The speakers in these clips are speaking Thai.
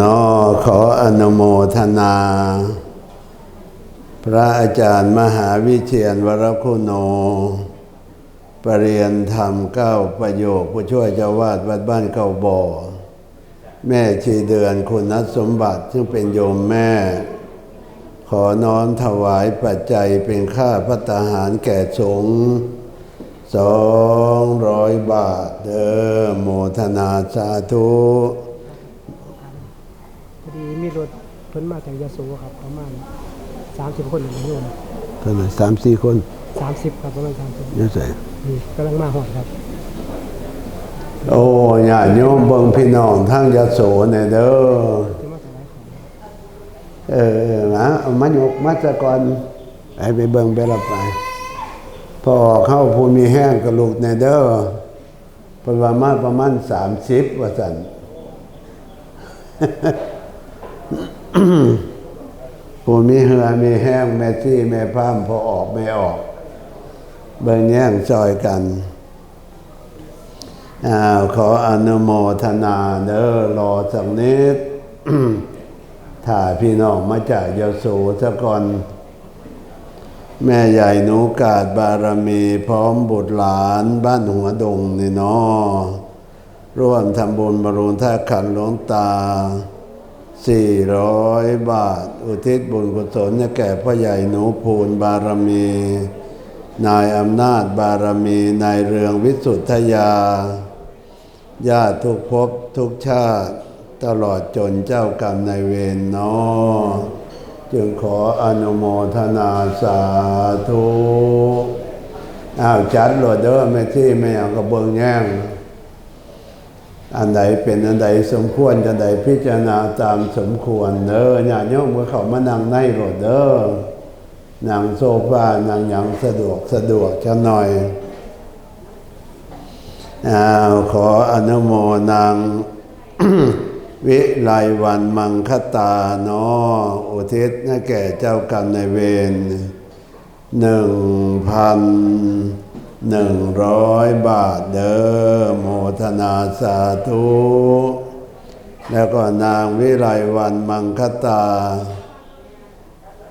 นอขออนุโมทนา พระอาจารย์มหาวิเชียนวรคุณโน ปรริยนธรรมเก้าประโยค ผู้ช่วยเจ้าวาดวัดบ้านเก่าบ่อ แม่ชีเดือนคุณนัสมบัติซึ่งเป็นโยมแม่ ขอน้อมถวายปัจจัยเป็นค่าพัตหารแก่สงฆ์สองร้อยบาทเด้อโมทนาสาธุ พิ่นมาจากยะโสครับประมาณสามสิบคนหนึ่งโยมเท่าไหร่สามสี่คนสามสิบครับประมาณสามสิบเยังไงนี่กำลังมาหอดครับ โอ้ยาโยมเบิ่งพี่น้องทั้งยโสเนี่ยเด้อจะมาถวายของเออมาเอามายกมาสะก่อนไปไปเบิ่งไปรับไปพอเข้าภูมิแห้งกระลูกเนี่ยเด้อประมาณประมาณสามสิบว่าสัน ผู้มีเหือมีแห้งแม่ที่แม่พร่ำพอออกไม่ออก เบิ่งแย่งจอยกันอ้าวขออนุโมทนาเด้อรอสักนิดถ้าพี่น้องมาจากยโสซะกอนแม่ใหญ่หนูกาดบารมีพร้อมบุตรหลานบ้านหัวดงนี่เนาะร่วมทำบุญบรุณท่าขันหลวงตา สี่ร้อยบาท อุทิศบุญกุศลแก่พ่อใหญ่หนูภูนบารมี นายอำนาจบารมี นายเรืองวิสุทธยา ญาติทุกภพทุกชาติ ตลอดจนเจ้ากรรมนายเวรนาะจึงขออนุโมทนาสาธุอ้าวจัดโหลดเด้อแม่ที่ไม่เอากระเบิงแย่ง อันใดเป็นอันใดสมควรจะใดพิจารณาตามสมควรเด้อญาติโยมเมื่อเขามานั่งในโหลดเด้อนั่งโซฟานั่งหยังสะดวกสะดวกจะหน่อยอ้าวขออนุโมนางวิไลวันมังคตาเนออุทิศให้แก่เจ้ากรรมในเวรหนึ่งพัน หนึ่งร้อยบาทเด้อโมทนาสาธุ แล้วก็นางวิไลวันมังคตา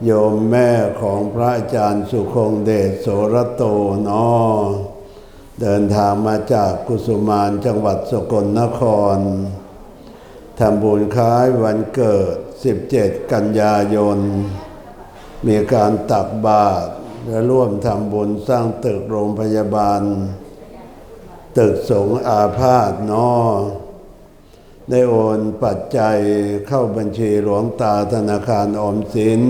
โยมแม่ของพระอาจารย์สุคงเดชโสรโตนอเดินทางมาจากกุสุมานจังหวัดสกลนครทำบุญคล้ายวันเกิด 17 กันยายน มีการตักบาตร และร่วมทำบุญสร้างตึกโรงพยาบาล ตึกสงอาพาธเนอได้โอนปัจจัยเข้าบัญชีหลวงตาธนาคารออมสิน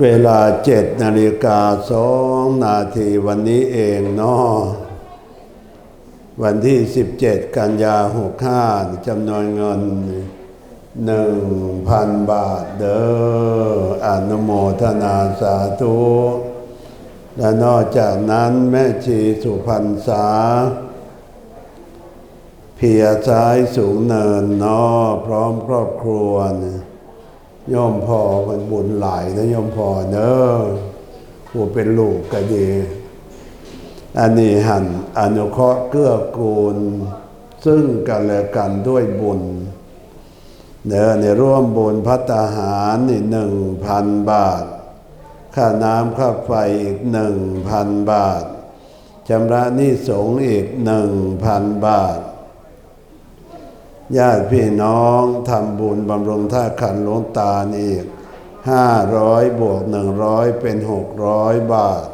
เวลาเจ็ดนาฬิกาสองนาทีวันนี้เองเนาะวันที่สิบเจ็ดกันยาหกห้าจำนวนเงิน หนึ่งพันบาทเด้ออนุโมทนาสาธุและนอกจากนั้นแม่ชีสุพรรณษาเพียซ้ายสูงเนินนอพร้อมครอบครัวนย่อมพอมันบุญหลายนะย่อมพอเนอะผู้เป็นลูกก็ดีอันนี้หันอนุเคราะห์เกื้อกูล ซึ่งกันและกันด้วยบุญ เนอในร่วมบุญพัตาหารนี่หนึ่งพันบาท ค่าน้ำค่าไฟอีกหนึ่งพันบาทชำระหนี้สงฆ์อีกหนึ่งพันบาท ญาติพี่น้องทำบุญบำรุงท่าขันหลวงตาอีกห้าร้อยบวกหนึ่งร้อยเป็นหกร้อยบาท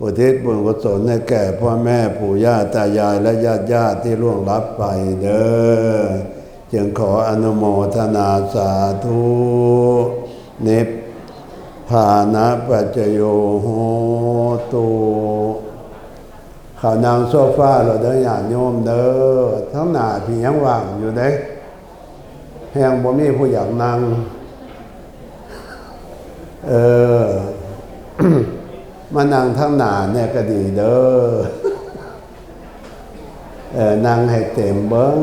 อุทิศบุญกุศลให้แก่พ่อแม่ปู่ย่าตายายและญาติญาติที่ล่วงลับไปเด้อ จึงขออนุโมทนาสาธุนิพพานะปัจโยโหตุเขานางโซฟาเราเด้ออย่างโยมเด้อทั้งหน้าพี่ยังว่างอยู่เด้แหงบ่มีผู้อยากนั่งเออมานั่งทั้งหน้าเนี่ยก็ดีเด้อเออนั่งให้เต็มเบิ้ง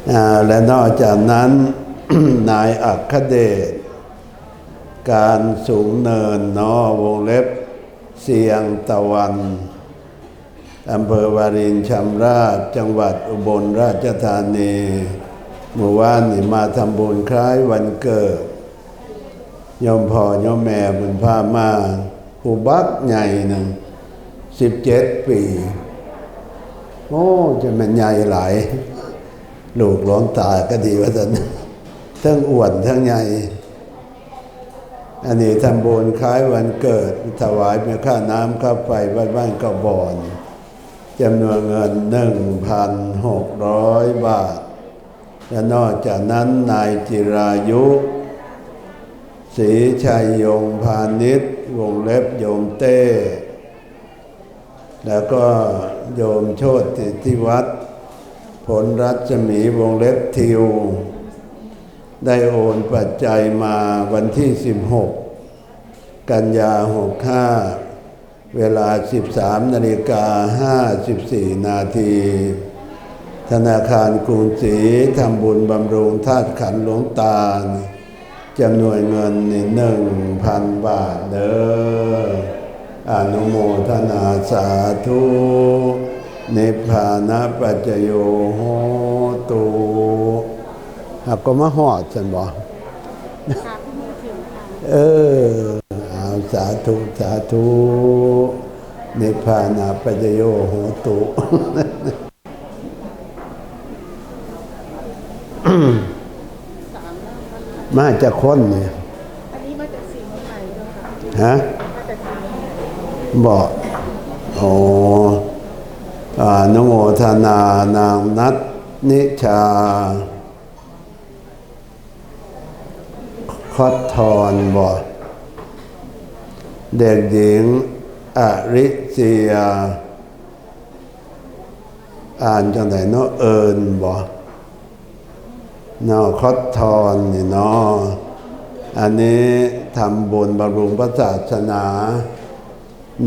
อ่า และนอกจากนั้น นายอัคเดชการสูงเนินนอวงเล็บ เสียงตะวันอำเภอวารินชำราบจังหวัดอุบลราชธานีเมื่อวานนี่มาทำบุญคล้ายวันเกิดยมพ่อยมแม่บุญพามาผู้บักใหญ่หนึ่งสิบเจ็ดปี โอ้จะมันใหญ่หลาย ลูกหลวงตาก็ดีว่าสันทั้งอ้วนทั้งใหญ่อันนี้ทำบุญคล้ายวันเกิด ถวายเป็นค่าน้ำค่าไฟบ้านบ้านกระบอนจำนวนเงินหนึ่งพันหกร้อยบาท และนอกจากนั้นนายจิรายุศรีชัยยงพาณิชย์วงเล็บโยมเต้ แล้วก็โยมโชติที่วัด ลรัศมีวงเล็บทิว ได้โอนปัจจัยมาวันที่ 16 กันยา65 เวลา 13 นาฬิกา 54 นาที ธนาคารกรุงศรีทำบุญบำรุงธาตุขันหลวงตาลจำนวนเงินหนึ่งพันบาทเด้ออนุโมทนาสาธุ นิพพานะปัจจโยโหตุหากก็มาหอดฉันบอกค่ะพี่มือถือค่ะเออเอาสาธุ สาธุ นิพพานาปัจจโยโหตุมาจากคนเนี่ยอันนี้มาจากสีเมืองใหม่เจ้าค่ะฮะมาจากสีเมืองใหม่บอกโอ้ อนโมทนานางนัทนิชาคอดทอนบอเด็กหญิงอริเซีย อ่านจังไหนเนาะเอิญบอเนาะคอดทอนนี่เนาะอันนี้ทำบุญบำรุงพระศาสนา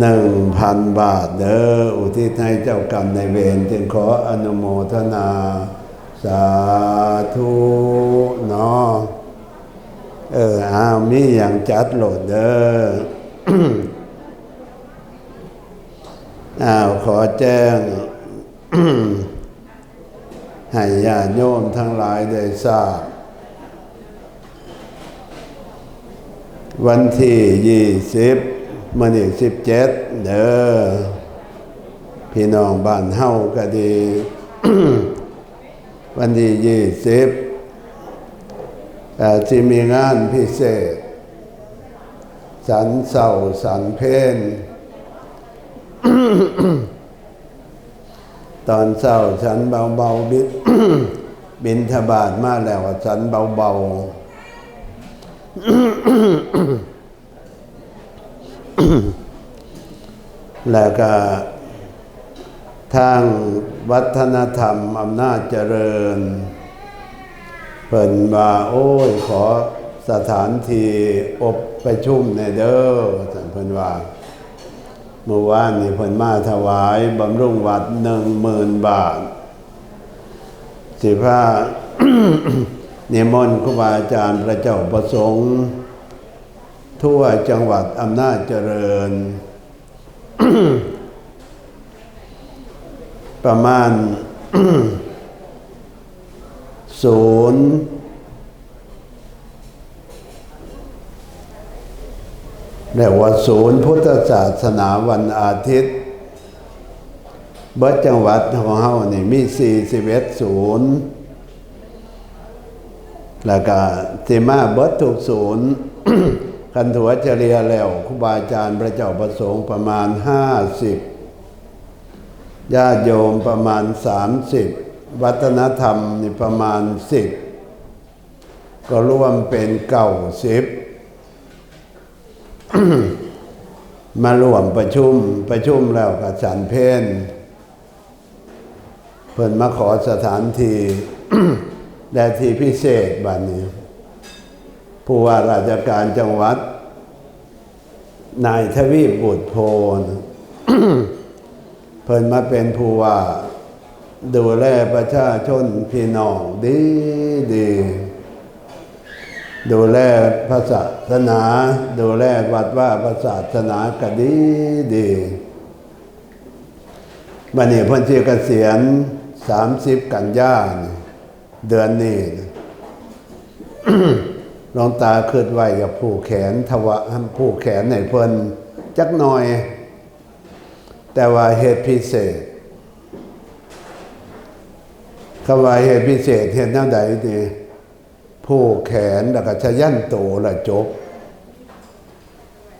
หนึ่งพันบาทเด้ออุทิศให้เจ้ากรรมในเวรจึงขออนุโมทนา สาธุเนาะเอออ้าวมีอย่างจัดโหลดเด้ออ้าวขอแจ้งให้ญาติโยมทั้งหลายได้ทราบ วันที่ยี่สิบ มันอีกสิบเจ็ดเด้อพี่น้องบ้านเฮาก็ดี วันที่ยี่สิบจะมีงานพิเศษ สันเสาสันเพนตอนเศร้าฉันเบาๆบิดบินทบาทมาแล้วฉันเบาๆ แล้วก็ทางวัฒนธรรมอำนาจเจริญ เปิ่นว่า โอ้ย ขอสถานที่อบประชุมในเด้อสันเพิ่นว่าเมื่อวานนี้เพิ่นมาถวายบำรุงวัดหนึ่งหมื่นบาท สิพานิมนต์ครูบาอาจารย์พระเจ้าประสงค์ ทั่วจังหวัดอำนาจเจริญ ประมาณศูนย์เรียกว่าศูนย์พุทธศาสนาวันอาทิตย์ เบิดจังหวัดของเฮานี่มี41ศูนย์แล้วก็สิมาเบิดทุกศูนย์ คันถัวเฉลียแล้วครูบาอาจารย์พระเจ้าประสงค์ประมาณ50ญาติโยมประมาณ30วัฒนธรรมนี่ประมาณ10ก็รวมเป็นเก่าสิบมารวมประชุมประชุมแล้วกับฉันเพนเพิ่นมาขอสถานที่และที่พิเศษบัดนี้ ผู้ว่าราชการจังหวัด นายทวีปบุตรโพนเพิ่นมาเป็นผู้ว่าดูแลประชาชนพี่น้องดีดี ดูแลพระศาสนา ดูแลวัดว่าพระศาสนาก็ดีดีวันนี้เพิ่นสิเกษียณ30กันยายนเดือนนี้ ลวงตาคิดไหวกับผู้แขนทวะผู้แขนในเพิ่นจักหน่อย แต่ว่าเหตุพิเศษคำว่าเหตุพิเศษเหตุแนวใดนี่ผู้แขนแล้วก็ชยันโตและจบ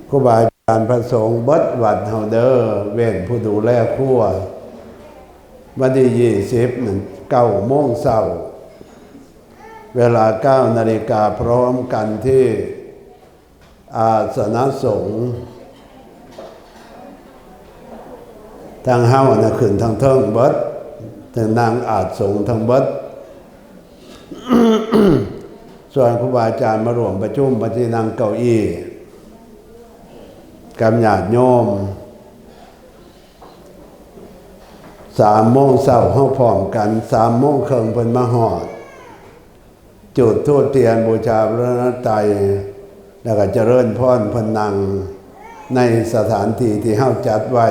ครูบาอาจารย์พระสงฆ์เบิดวัดเฮาเดอร์เว้นผู้ดูแลครัววันที่ยี่สิบหนึ่งเก้าโมงเช้า เวลาเก้านาฬิกาพร้อมกันที่อาสนะสงฆ์ทางเฮ้านะขึ้นทางเทิงเบิดทางนางอาจสงฆ์ทางเบิดส่วนครูบาอาจารย์มารวมประชุมปฏินังเก้าอี้กำหยาดโยมสามโมงเช้าเฮาพร้อมกันสามโมงเครึ่งเพิ่นมาฮอด จุดทูตเทียนบูชาพระรัตนตรัยแล้วก็เจริญพรพนนังในสถานที่ที่เฮาจัดไว้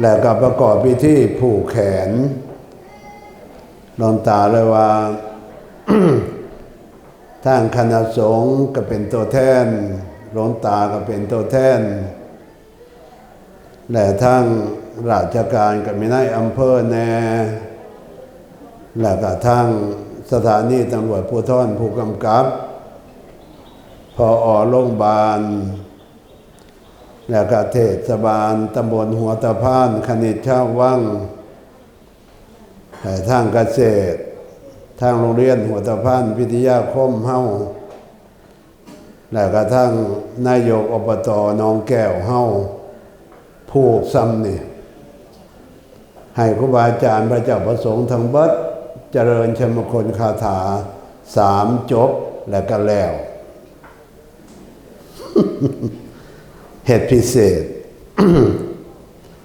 แล้วก็ประกอบพิธีผูกแขนหลงตาเลยว่าทางคณะสงฆ์ก็เป็นตัวแทนหลวงตาก็เป็นตัวแทน และทั้งราชการก็มีนายอำเภอแน่ แล้วก็ทั้งสถานีตำรวจภูธรผู้กำกับพออโรงพยาบาล แล้วก็เทศบาลตำบลหัวตะพานคณิตชาววังทางเกษตร ทางโรงเรียนหัวตะพานพิทยาคมเฮาแล้วก็ทั้งนายกอบตหนองแก้วเฮาผู้ซ้ำนี่ให้ครูบาอาจารย์พระเจ้าประสงค์ทั้งเบิด เจริญชมคนคาถาสามจบแล้วก็แล้ว เหตุพิเศษ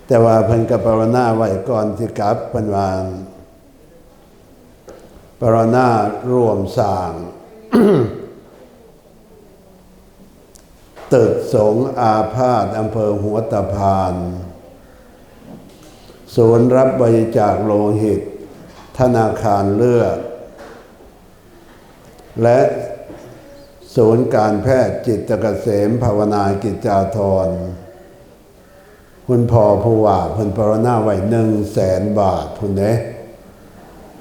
แต่ว่าเพิ่นกับปรณาไว้ก่อนที่กลับเพิ่นวางปรณารวมสร้างตึกสงอาพาธอำเภอหัวตะพาน ศูนย์รับบริจาคโลหิต ธนาคารเลือดและศูนย์การแพทย์จิตเกษมภาวนากิจจาธรคุณพ่อผู้ว่าเพิ่นปรณาไว้หนึ่งแสนบาทพุ่นเด้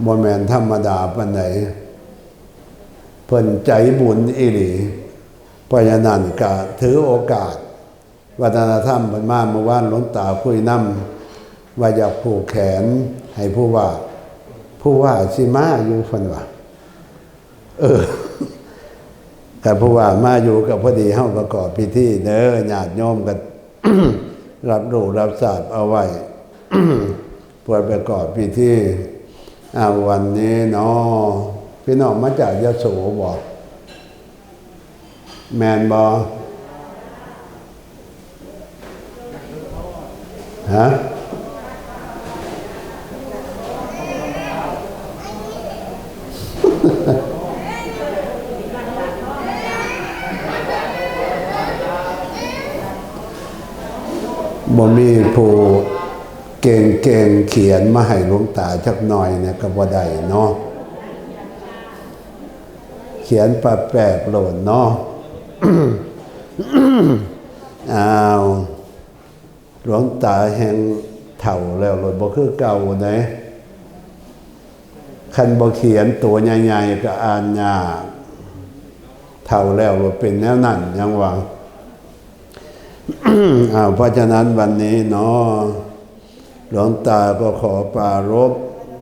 โมแมนธรรมดาปันไหน เพิ่นใจบุญอีหลีพรานันก็ถือโอกาส วัฒนธรรมเพิ่นมาเมื่อวานลวงตาคุยนำว่าอยากผูกแขนให้ผู้ว่า ผู้ว่าสิมาอยู่ฟันว่าเออกับผู้ว่ามาอยู่กับพอดีเฮาประกอบพิธีเด้อญาติโยมกันรับรู้รับทราบเอาไว้เพื่อประกอบพิธีอาวันนี้เนาะพี่น้องมาจากยโสบอก แมนบอฮะ บ่มีผู้เก่งเก่งเขียนมาให้หลวงตาจักหน่อยเนี่ยก็บ่ได้เนาะเขียนปะแปบโหลนเนาะอ้าวหลวงตาแห่งเถ่าแล้วหลดบ่คือเก่าไหนคันบ่เขียนตัวใหญ่ๆก็อ่านยากเถ่าแล้วหลดเป็นแนวนั้นยังว่า เพราะฉะนั้นวันนี้เนาะหลวงตาก็ขอปารบ